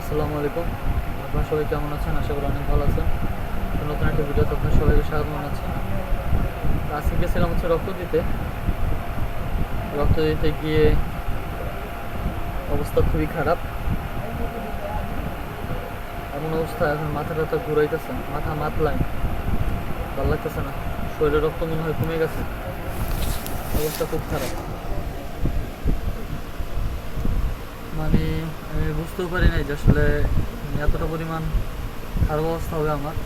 আসসালামু আলাইকুম। আপনারা সবাই কেমন আছেন? আশা করি অনেক ভালো আছেন। নতুন একটা ভিডিওতে আপনার সবাইকে স্বাগত জানাচ্ছি। আজকে গেছিলাম হচ্ছে রক্ত দিতে। রক্ত দিতে গিয়ে অবস্থা খুবই খারাপ। এমন অবস্থা, এখন মাথা টাথা ঘুরাইতেছে, মাথা মাতলায়। ভালো লাগতেছে না। শরীরে রক্ত মনে হয় কমে গেছে। অবস্থা খুব খারাপ। মানে আমি বুঝতেও পারি নাই যে আসলে এতটা পরিমাণ খারাপ অবস্থা হবে আমার।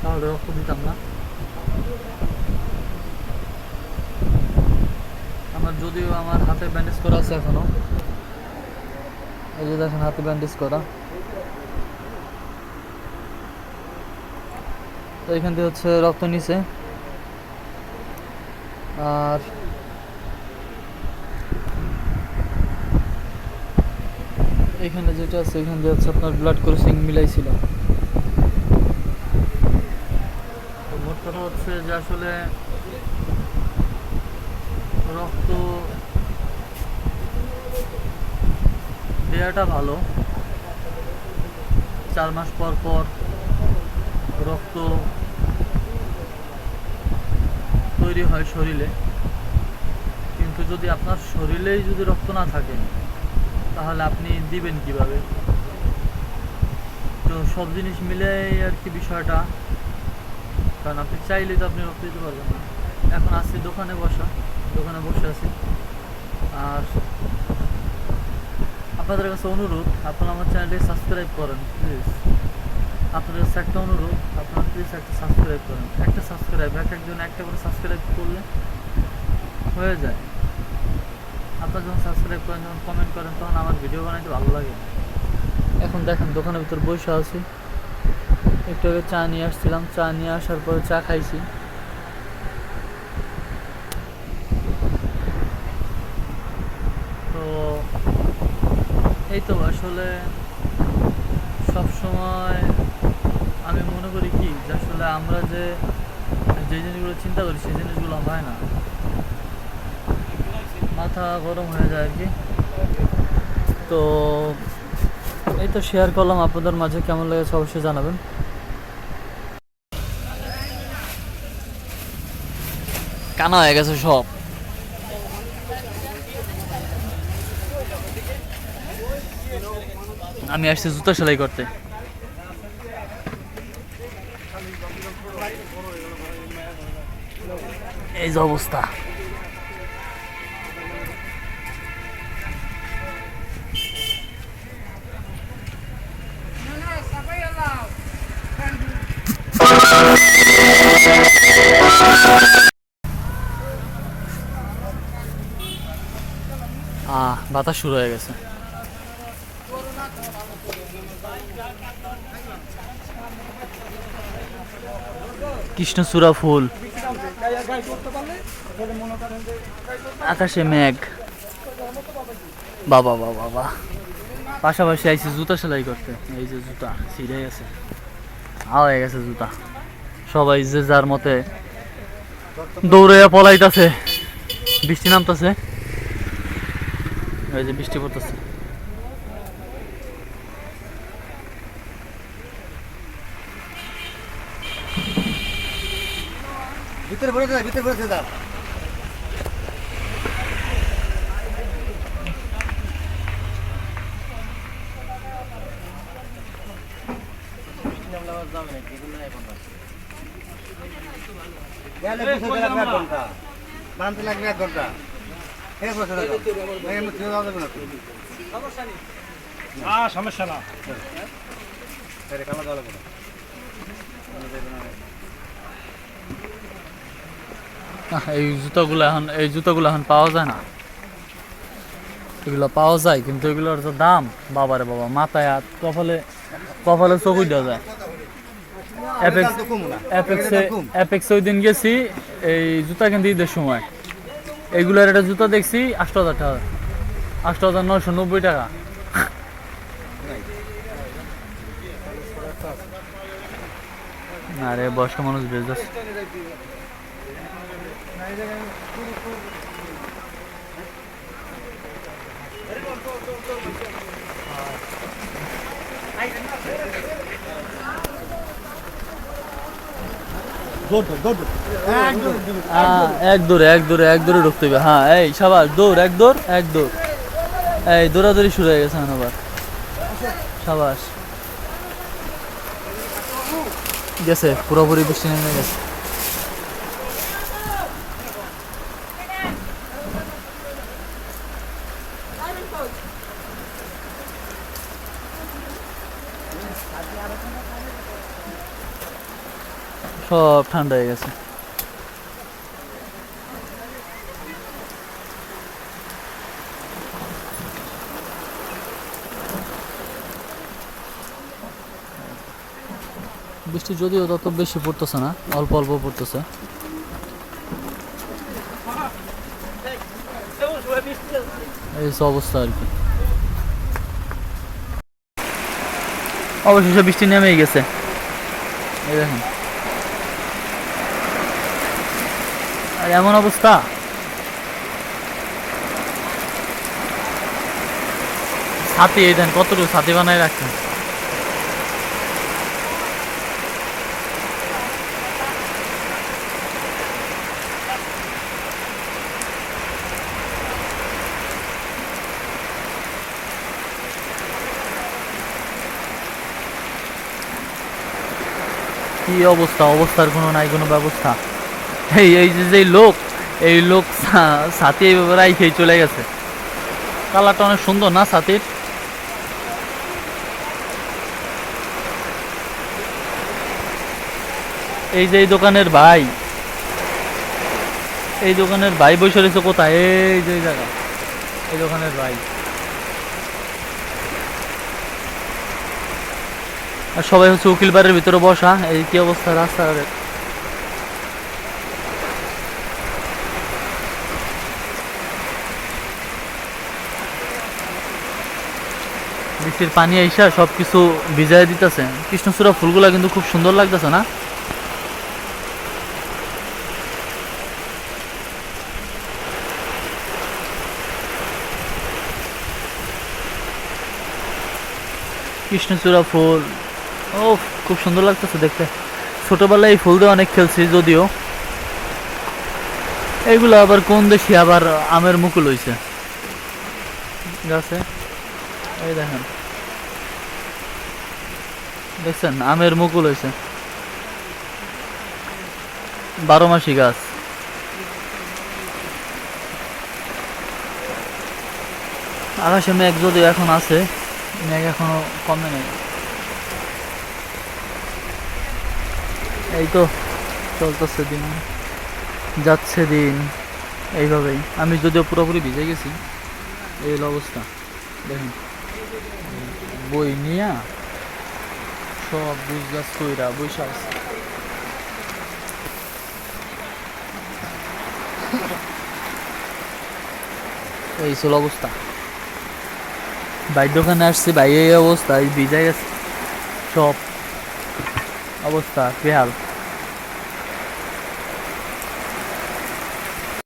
তাহলে রক্ত দিতাম না। আমার যদিও আমার হাতে ব্যান্ডেজ করা আছে এখনও। এই যে দেখেন হাতে ব্যান্ডেজ করা। তো এখান থেকে হচ্ছে রক্ত নিছে। আর এখানে যেটা আছে, এখান দিয়ে হচ্ছে আপনার ব্লাড ক্রসিং মিলাইছিল। মোট কথা হচ্ছে যে আসলে রক্ত দেওয়াটা ভালো। চার মাস পর পর রক্ত তৈরি হয় শরীরে। কিন্তু যদি আপনার শরীরেই যদি রক্ত না থাকে তাহলে আপনি দিবেন কীভাবে? তো সব জিনিস মিলে আর কি বিষয়টা। কারণ আপনি চাইলে তো আপনি রক্ত দিতে পারবেন না। এখন আছি দোকানে বসা, দোকানে বসে আছি। আর আপনাদের কাছে অনুরোধ, আপনারা আমার চ্যানেলটি সাবস্ক্রাইব করেন, প্লিজ। আপনাদের কাছে একটা অনুরোধ, আপনারা প্লিজ একটা সাবস্ক্রাইব করেন। একটা সাবস্ক্রাইব, এক একজন একটা করে সাবস্ক্রাইব করলে হয়ে যায়। আপনারা যখন সাবস্ক্রাইব করেন, যখন কমেন্ট করেন, তখন আমার ভিডিও বানাইতে ভালো লাগে। এখন দেখেন, দোকানের ভিতর বসে আছি। একটু আগে চা নিয়ে আসছিলাম। চা নিয়ে আসার পরে চা খাইছি। তো এই তো আসলে সব সময় আমি মনে করি কি, যে আসলে আমরা যে যে জিনিসগুলো চিন্তা করি, সেই জিনিসগুলো হয় না। মাথা গরম হয়ে যায় আর কি। তো এই তো শেয়ার করলাম, আপনাদের মাঝে কেমন লেগেছে অবশ্যই জানাবেন। কানা হয়ে গেছে সব। আমি আসছি জুতো সেলাই করতে। এই যে অবস্থা। বাতাস শুরু হয়ে গেছে। কৃষ্ণচূড়া ফুল। আকাশে মেঘ। বাবা বাবা বাবা। পাশাপাশি আইছি জুতা সেলাই করতে। এই যে জুতা, ছিঁড়ে গেছে। আ হয়ে গেছে জুতা। সবাই যে যার মতে দৌড়ে পলাইতাছে, বৃষ্টি নামতাছে। এই যে বৃষ্টি পড়তেছে। ভিতরে ভরে দাও ভিতরে ভরে দাও গেলে বসে লাগবে এক ঘণ্টা। সমস্যা না আরে এই জুতোগুলো এখন এই জুতোগুলো এখন পাওয়া যায় না। এগুলো পাওয়া যায় কিন্তু এগুলোর যে দাম বাবারে বাবা মাথায় হাত কপালে কপালে চকুই দেওয়া যায়। অ্যাপেক্স তো কমু অ্যাপেক্সে অ্যাপেক্সে ওই দিন গেছি এই জুতা কিনতে ঈদের সময়। এইগুলোর একটা জুতা দেখছি আষ্ট হাজার টাকা। আষ্ট হাজার নয়শো নব্বই টাকা। আরে, বয়স্ক মানুষ বেশ যাচ্ছে দৌড় দৌড় একদম হ্যাঁ এক দৌড়ে এক দৌড়ে। এক দৌড়ে ঢুকতে হবে। হ্যাঁ এই সাবাস দৌড় এক দৌড় এক দৌড়। এই দৌড়াদৌড়ি শুরু হয়ে গেছে আবার। সাবাস। গেছে পুরোপুরি বৃষ্টি নেমে গেছে। সব ঠান্ডা হয়ে গেছে। বৃষ্টি যদিও তত বেশি পড়তেছে না, অল্প অল্প পড়তেছে। এই অবস্থা আর কি। অবশেষে বৃষ্টি নেমেই গেছে। এই দেখেন। আর এমন অবস্থা। ছাতি, এই দেন, কতটুকু ছাতি বানায় রাখছেন কি অবস্থা? অবস্থার কোনো নাই, কোনো ব্যবস্থা? এই এই যে যে লোক, এই লোক সাথী এইভাবে রাইখেই চলে গেছে। কালারটা অনেক সুন্দর না সাথীর? এই যে, এই দোকানের ভাই। এই দোকানের ভাই বসে রয়েছে কোথায়? এই যে জায়গা। এই দোকানের ভাই। আর সবাই হচ্ছে উকিল বাড়ির ভিতরে বসা। এই কি অবস্থা রাস্তার বৃষ্টির পানি আইসা সব কিছু ভিজাই দিতেছে। কৃষ্ণচূড়া ফুলগুলা কিন্তু খুব সুন্দর লাগতেছে না? কৃষ্ণচূড়া ফুল। ও খুব সুন্দর লাগতেছে দেখতে। ছোটবেলায় এই ফুল দিয়ে অনেক খেলছি যদিও। এইগুলো আবার কোন দেশি আবার আমের মুকুল হইছে? গাছে এই দেখেন। দেখছেন, আমের মুকুল হয়েছে। বারো মাসি গাছ। আকাশে মেঘ যদিও এখন আছে, মেঘ এখনও কমে নেই। এই তো চলতেছে দিন, যাচ্ছে দিন, এইভাবেই। আমি যদিও পুরোপুরি ভিজে গেছি, এই অবস্থা। দেখেন, বই নিয়া সব বুঝ গাছ কইরা বৈশা আছে। এই ছিল অবস্থা। বাইর দোকানে আসছি ভাই অবস্থা, এই ভিজে সব অবস্থা বেহাল।